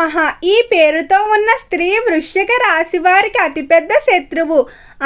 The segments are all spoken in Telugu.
నమ ఈ పేరుతో ఉన్న స్త్రీ వృశ్చిక రాశి వారికి అతిపెద్ద శత్రువు.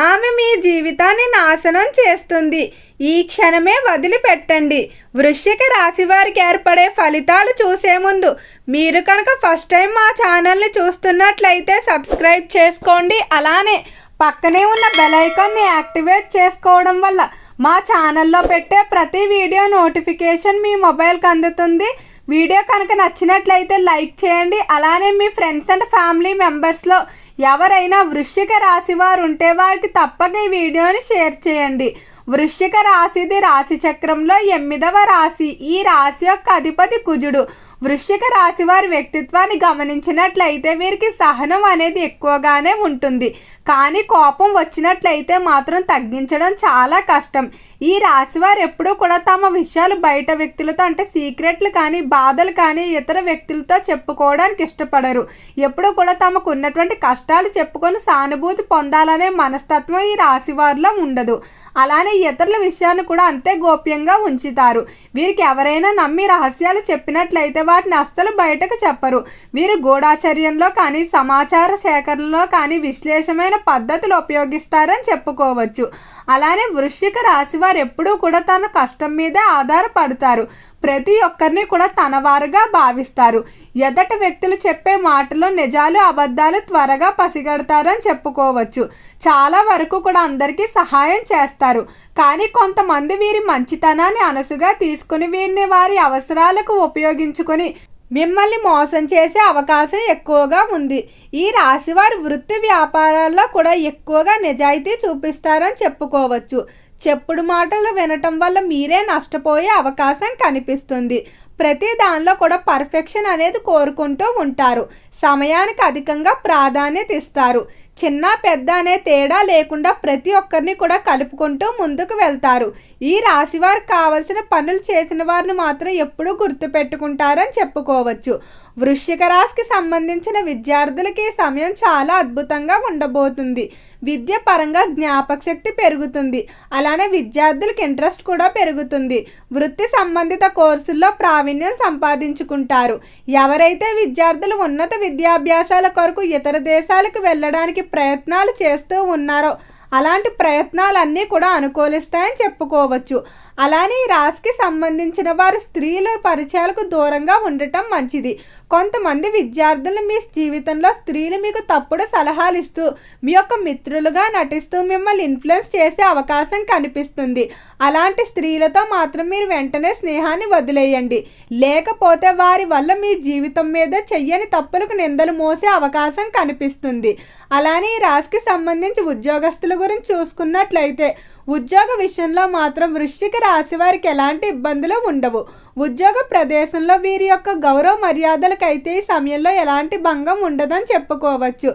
ఆమె మీ జీవితాన్ని నాశనం చేస్తుంది. ఈ క్షణమే వదిలిపెట్టండి. వృశ్చిక రాశి వారికి ఏర్పడే ఫలితాలు చూసే ముందు మీరు కనుక ఫస్ట్ టైం మా ఛానల్ని చూస్తున్నట్లయితే సబ్స్క్రైబ్ చేసుకోండి. అలానే పక్కనే ఉన్న బెల్ ఐకాన్ని యాక్టివేట్ చేసుకోవడం వల్ల మా ఛానల్లో పెట్టే ప్రతి వీడియో నోటిఫికేషన్ మీ మొబైల్కి అందుతుంది. వీడియో కనుక నచ్చినట్లయితే లైక్ చేయండి. అలానే మీ ఫ్రెండ్స్ అండ్ ఫ్యామిలీ మెంబర్స్లో ఎవరైనా వృశ్చిక రాశి వారు ఉంటే వారికి తప్పక ఈ వీడియోని షేర్ చేయండి. వృశ్చిక రాశిది రాశి చక్రంలో ఎనిమిదవ రాశి. ఈ రాశి యొక్క అధిపతి కుజుడు. వృశ్చిక రాశి వారి వ్యక్తిత్వాన్ని గమనించినట్లయితే వీరికి సహనం అనేది ఎక్కువగానే ఉంటుంది. కానీ కోపం వచ్చినట్లయితే మాత్రం తగ్గించడం చాలా కష్టం. ఈ రాశి వారు ఎప్పుడూ కూడా తమ విషయాలు బయట వ్యక్తులతో అంటే సీక్రెట్లు కానీ బాధలు కానీ ఇతర వ్యక్తులతో చెప్పుకోవడానికి ఇష్టపడరు. ఎప్పుడూ కూడా తమకు ఉన్నటువంటి కష్టాలు చెప్పుకొని సానుభూతి పొందాలనే మనస్తత్వం ఈ రాశివారిలో ఉండదు. అలానే ఇతరుల విషయాన్ని కూడా అంతే గోప్యంగా ఉంచుతారు. వీరికి ఎవరైనా నమ్మి రహస్యాలు చెప్పినట్లయితే వాటిని అస్సలు బయటకు చెప్పరు. వీరు గూఢాచర్యంలో కానీ సమాచార సేకరణలో కానీ విశ్లేషమైన పద్ధతులు ఉపయోగిస్తారని చెప్పుకోవచ్చు. అలానే వృశ్చిక రాశి వారు ఎప్పుడూ కూడా తన కష్టం మీదే ఆధారపడతారు. ప్రతి ఒక్కరిని కూడా తనవారుగా భావిస్తారు. ఎదట వ్యక్తులు చెప్పే మాటలు నిజాలు అబద్ధాలు త్వరగా పసిగడతారని చెప్పుకోవచ్చు. చాలా వరకు కూడా అందరికీ సహాయం చేస్తారు. కానీ కొంతమంది వీరి మంచితనాన్ని అనసుగా తీసుకుని వీరిని వారి అవసరాలకు ఉపయోగించుకొని మిమ్మల్ని మోసం చేసే అవకాశం ఎక్కువగా ఉంది. ఈ రాశివారు వృత్తి వ్యాపారాల్లో కూడా ఎక్కువగా నిజాయితీ చూపిస్తారని చెప్పుకోవచ్చు. చెప్పుడు మాటలు వినటం వల్ల మీరే నష్టపోయే అవకాశం కనిపిస్తుంది. ప్రతి దానిలో కూడా పర్ఫెక్షన్ అనేది కోరుకుంటూ ఉంటారు. సమయానికి అధికంగా ప్రాధాన్యత ఇస్తారు. చిన్న పెద్ద అనే తేడా లేకుండా ప్రతి ఒక్కరిని కూడా కలుపుకుంటూ ముందుకు వెళ్తారు. ఈ రాశి వారికి కావలసిన పనులు చేసిన వారిని మాత్రం ఎప్పుడూ గుర్తుపెట్టుకుంటారని చెప్పుకోవచ్చు. వృశ్చిక రాశికి సంబంధించిన విద్యార్థులకి ఈ సమయం చాలా అద్భుతంగా ఉండబోతుంది. విద్య పరంగా జ్ఞాపక శక్తి పెరుగుతుంది. అలానే విద్యార్థులకు ఇంట్రెస్ట్ కూడా పెరుగుతుంది. వృత్తి సంబంధిత కోర్సుల్లో ప్రావీణ్యం సంపాదించుకుంటారు. ఎవరైతే విద్యార్థులు ఉన్నత విద్యాభ్యాసాల కొరకు ఇతర దేశాలకు వెళ్ళడానికి ప్రయత్నాలు చేస్తూ ఉన్నారో అలాంటి ప్రయత్నాలన్నీ కూడా అనుకూలిస్తాయని చెప్పుకోవచ్చు. అలానే ఈ రాశికి సంబంధించిన వారు స్త్రీల పరిచయాలకు దూరంగా ఉండటం మంచిది. కొంతమంది విద్యార్థులు మీ జీవితంలో స్త్రీలు మీకు తప్పుడు సలహాలు ఇస్తూ మీ యొక్క మిత్రులుగా నటిస్తూ మిమ్మల్ని ఇన్ఫ్లుయెన్స్ చేసే అవకాశం కనిపిస్తుంది. అలాంటి స్త్రీలతో మాత్రం మీరు వెంటనే స్నేహాన్ని వదిలేయండి. లేకపోతే వారి వల్ల మీ జీవితం మీద చెయ్యని తప్పులకు నిందలు మోసే అవకాశం కనిపిస్తుంది. అలానే ఈ రాశికి సంబంధించి ఉద్యోగస్తుల గురించి చూసుకున్నట్లయితే ఉద్యోగ విషయంలో మాత్రం వృశ్చిక రాశి వారికి ఎలాంటి ఇబ్బందులు ఉండవు. ఉద్యోగ ప్రదేశంలో వీరి యొక్క గౌరవ మర్యాదలకైతే ఈ సమయంలో ఎలాంటి భంగం ఉండదని చెప్పుకోవచ్చు.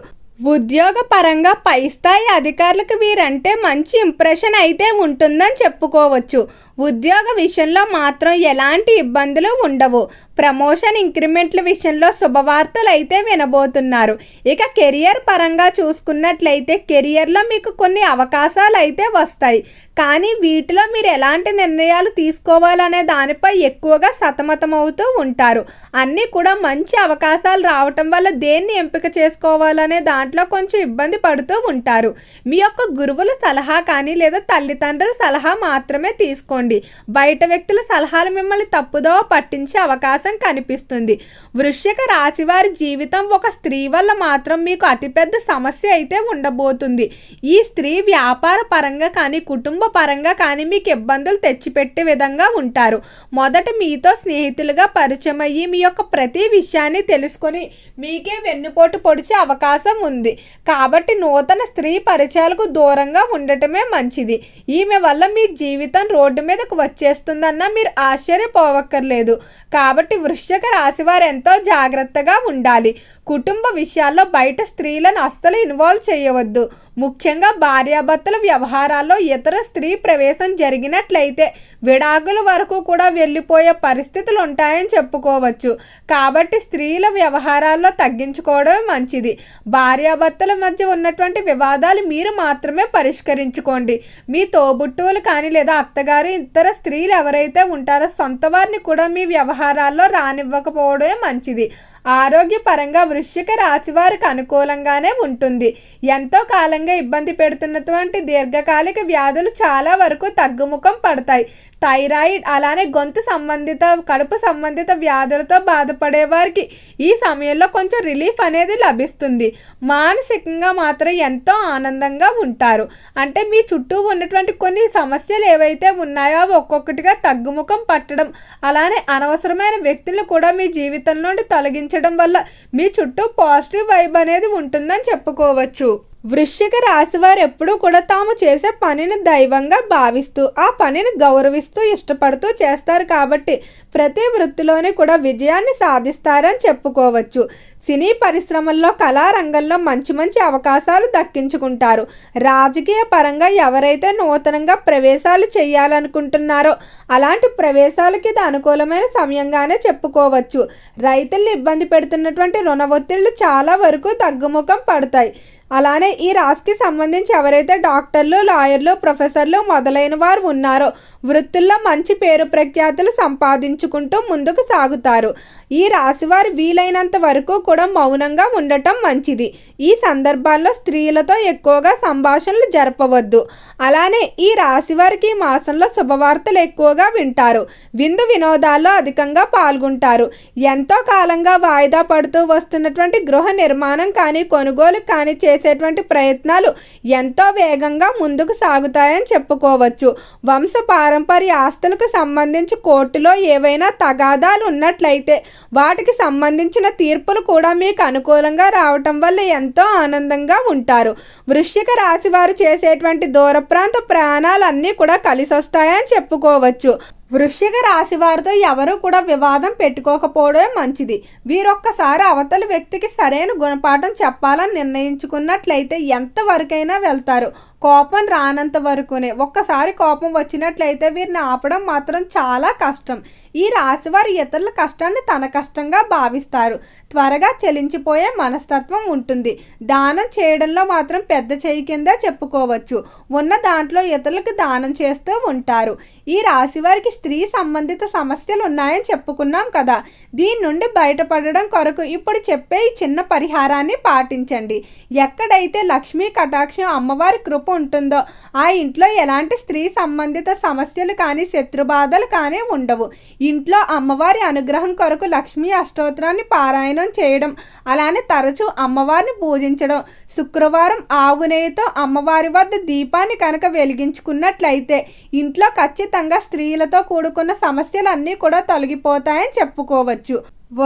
ఉద్యోగ పరంగా పై స్థాయి అధికారులకు వీరంటే మంచి ఇంప్రెషన్ అయితే ఉంటుందని చెప్పుకోవచ్చు. ఉద్యోగ విషయంలో మాత్రం ఎలాంటి ఇబ్బందులు ఉండవు. ప్రమోషన్ ఇంక్రిమెంట్ల విషయంలో శుభవార్తలు అయితే వినబోతున్నారు. ఇక కెరియర్ పరంగా చూసుకున్నట్లయితే కెరియర్లో మీకు కొన్ని అవకాశాలు అయితే వస్తాయి. కానీ వీటిలో మీరు ఎలాంటి నిర్ణయాలు తీసుకోవాలనే దానిపై ఎక్కువగా సతమతమవుతూ ఉంటారు. అన్నీ కూడా మంచి అవకాశాలు రావటం వల్ల దేన్ని ఎంపిక చేసుకోవాలనే దాంట్లో కొంచెం ఇబ్బంది పడుతూ ఉంటారు. మీ యొక్క గురువుల సలహా కానీ లేదా తల్లిదండ్రుల సలహా మాత్రమే తీసుకోండి. బయట వ్యక్తుల సలహాలు మిమ్మల్ని తప్పుదో పట్టించే అవకాశం కనిపిస్తుంది. వృశ్చిక రాశి వారి జీవితం ఒక స్త్రీ వల్ల మాత్రం మీకు అతిపెద్ద సమస్య అయితే ఉండబోతుంది. ఈ స్త్రీ వ్యాపార పరంగా కానీ కుటుంబ పరంగా కానీ మీకు ఇబ్బందులు తెచ్చిపెట్టే విధంగా ఉంటారు. మొదట మీతో స్నేహితులుగా పరిచయం అయ్యి మీ యొక్క ప్రతి విషయాన్ని తెలుసుకొని మీకే వెన్నుపోటు పొడిచే అవకాశం ఉంది. కాబట్టి నూతన స్త్రీ పరిచయాలకు దూరంగా ఉండటమే మంచిది. ఈమె వల్ల మీ జీవితం రోడ్డు మీదకు వచ్చేస్తుందన్న మీరు ఆశ్చర్యపోవక్కర్లేదు. కాబట్టి వృశ్చిక రాశి వారు ఎంతో జాగ్రత్తగా ఉండాలి. కుటుంబ విషయాల్లో బయట స్త్రీలను అస్సలు ఇన్వాల్వ్ చేయవద్దు. ముఖ్యంగా భార్యాభర్తల వ్యవహారాల్లో ఇతర స్త్రీ ప్రవేశం జరిగినట్లయితే విడాకుల వరకు కూడా వెళ్ళిపోయే పరిస్థితులు ఉంటాయని చెప్పుకోవచ్చు. కాబట్టి స్త్రీల వ్యవహారాల్లో తగ్గించుకోవడమే మంచిది. భార్యాభర్తల మధ్య ఉన్నటువంటి వివాదాలు మీరు మాత్రమే పరిష్కరించుకోండి. మీ తోబుట్టువులు కానీ లేదా అత్తగారు ఇతర స్త్రీలు ఎవరైతే ఉంటారో సొంత వారిని కూడా మీ వ్యవహారాల్లో రానివ్వకపోవడమే మంచిది. ఆరోగ్యపరంగా వృశ్చిక రాశి వారికి అనుకూలంగానే ఉంటుంది. ఎంతో కాలంగా ఇబ్బంది పెడుతున్నటువంటి దీర్ఘకాలిక వ్యాధులు చాలా వరకు తగ్గుముఖం పడతాయి. థైరాయిడ్ అలానే గొంతు సంబంధిత కడుపు సంబంధిత వ్యాధులతో బాధపడే వారికి ఈ సమయంలో కొంచెం రిలీఫ్ అనేది లభిస్తుంది. మానసికంగా మాత్రం ఎంతో ఆనందంగా ఉంటారు. అంటే మీ చుట్టూ ఉన్నటువంటి కొన్ని సమస్యలు ఏవైతే ఉన్నాయో అవి ఒక్కొక్కటిగా తగ్గుముఖం పట్టడం అలానే అనవసరమైన వ్యక్తులు కూడా మీ జీవితం నుండి తొలగించడం వల్ల మీ చుట్టూ పాజిటివ్ వైబ్ అనేది ఉంటుందని చెప్పుకోవచ్చు. వృశ్చిక రాశి వారు ఎప్పుడూ కూడా తాము చేసే పనిని దైవంగా భావిస్తూ ఆ పనిని గౌరవిస్తూ ఇష్టపడుతూ చేస్తారు కాబట్టి ప్రతి వృత్తిలోనే కూడా విజయాన్ని సాధిస్తారని చెప్పుకోవచ్చు. సినీ పరిశ్రమల్లో కళారంగంలో మంచి మంచి అవకాశాలు దక్కించుకుంటారు. రాజకీయ పరంగా ఎవరైతే నూతనంగా ప్రవేశాలు చేయాలనుకుంటున్నారో అలాంటి ప్రవేశాలకి ఇది అనుకూలమైన సమయంగానే చెప్పుకోవచ్చు. రైతుల్ని ఇబ్బంది పెడుతున్నటువంటి రుణ ఒత్తిళ్ళు చాలా వరకు తగ్గుముఖం పడతాయి. అలానే ఈ రాశికి సంబంధించి ఎవరైతే డాక్టర్లు లాయర్లు ప్రొఫెసర్లు మొదలైన వారు ఉన్నారో వృత్తుల్లో మంచి పేరు ప్రఖ్యాతులు సంపాదించుకుంటూ ముందుకు సాగుతారు. ఈ రాశివారు వీలైనంత వరకు కూడా మౌనంగా ఉండటం మంచిది. ఈ సందర్భాల్లో స్త్రీలతో ఎక్కువగా సంభాషణలు జరపవద్దు. అలానే ఈ రాశివారికి ఈ మాసంలో శుభవార్తలు ఎక్కువగా వింటారు. విందు వినోదాల్లో అధికంగా పాల్గొంటారు. ఎంతో కాలంగా వాయిదా పడుతూ వస్తున్నటువంటి గృహ నిర్మాణం కానీ కొనుగోలు కానీ చేసేటువంటి ప్రయత్నాలు ఎంతో వేగంగా ముందుకు సాగుతాయని చెప్పుకోవచ్చు. వంశ పారంపర్య ఆస్తులకు సంబంధించి కోర్టులో ఏవైనా తగాదాలు ఉన్నట్లయితే వాటికి సంబంధించిన తీర్పులు కూడా మీకు అనుకూలంగా రావటం వల్ల ఎంతో ఆనందంగా ఉంటారు. వృశ్చిక రాశి వారు చేసేటువంటి దూర ప్రాంత ప్రయాణాలన్నీ కూడా కలిసొస్తాయని చెప్పుకోవచ్చు. వృశ్చిక రాశి వారితో ఎవరు కూడా వివాదం పెట్టుకోకపోవడమే మంచిది. వీరొక్కసారి అవతల వ్యక్తికి సరైన గుణపాఠం చెప్పాలని నిర్ణయించుకున్నట్లయితే ఎంతవరకైనా వెళ్తారు. కోపం రానంత వరకునే. ఒక్కసారి కోపం వచ్చినట్లయితే వీరిని ఆపడం మాత్రం చాలా కష్టం. ఈ రాశివారు ఇతరుల కష్టాన్ని తన కష్టంగా భావిస్తారు. త్వరగా చెలించిపోయే మనస్తత్వం ఉంటుంది. దానం చేయడంలో మాత్రం పెద్ద చేయి కింద చెప్పుకోవచ్చు. ఉన్న దాంట్లో ఇతరులకు దానం చేస్తూ ఉంటారు. ఈ రాశివారికి స్త్రీ సంబంధిత సమస్యలు ఉన్నాయని చెప్పుకున్నాం కదా. దీని నుండి బయటపడడం కొరకు ఇప్పుడు చెప్పే ఈ చిన్న పరిహారాన్ని పాటించండి. ఎక్కడైతే లక్ష్మీ కటాక్షం అమ్మవారి కృప ఉంటుందో ఆ ఇంట్లో ఎలాంటి స్త్రీ సంబంధిత సమస్యలు కానీ శత్రుబాధలు కానీ ఉండవు. ఇంట్లో అమ్మవారి అనుగ్రహం కొరకు లక్ష్మీ అష్టోత్తరాన్ని పారాయణం చేయడం అలానే తరచూ అమ్మవారిని పూజించడం శుక్రవారం ఆవు నెయ్యితో అమ్మవారి వద్ద దీపాన్ని కనుక వెలిగించుకున్నట్లయితే ఇంట్లో ఖచ్చితంగా స్త్రీలతో కూడుకున్న సమస్యలన్నీ కూడా తొలగిపోతాయని చెప్పుకోవచ్చు.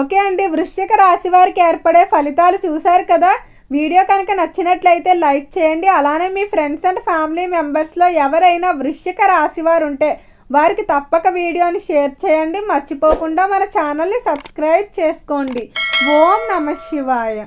ఓకే అండి వృశ్చిక రాశి వారికి ఏర్పడే ఫలితాలు చూశారు కదా? వీడియో కనుక నచ్చినట్లయితే లైక్ చేయండి. అలానే మీ ఫ్రెండ్స్ అండ్ ఫ్యామిలీ మెంబర్స్లో ఎవరైనా వృశ్చిక రాశి వారు ఉంటే వారికి తప్పక వీడియోని షేర్ చేయండి. మర్చిపోకుండా మన ఛానల్ని సబ్స్క్రైబ్ చేసుకోండి. ఓం నమ శివాయ.